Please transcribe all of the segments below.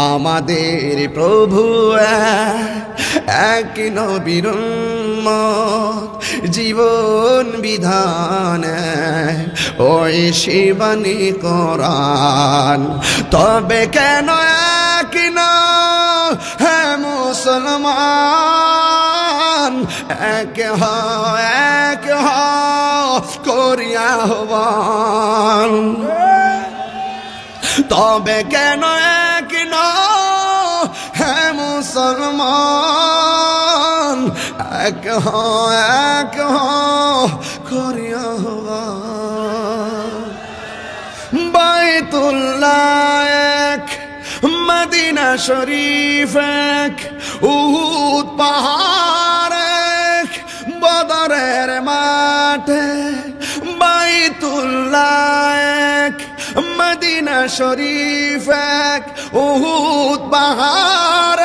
আমাদের প্রভু এক নবীর জীবন বিধান, ওই শিবানী কোরআন। তবে কেন এক না হ্যাঁ মুসলমান? এক হ এক হ করিয়া হবান তবে কেন এক মুসলমান এক হ এক হ করিয়া বাইতুল্লাহ এক মদিনা শরীফ এক উহুদ পাহাড় মদিনা শরীফ এক, উহুদ পাহাড়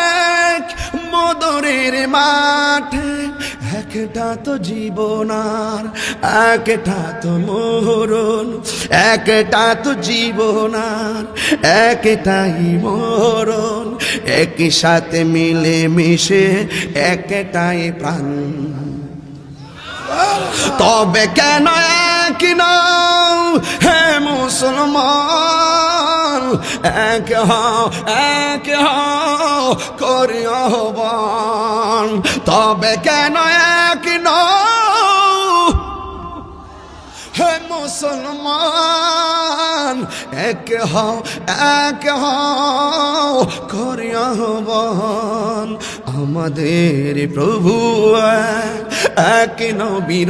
এক বদরের মাঠে একটা তো জীবনার একটা তো মরণ, একটা তো জীবনার একটাই মরণ একই সাথে মিলে মিশে একটাই প্রাণ। তবে কেন এক হে মুসলমান, এক হও এক হও করি আহ্বান। তবে কেন এক হে মুসলমান, এক হও এক হও করি আহ্বান। আমাদের প্রভু এক নবীর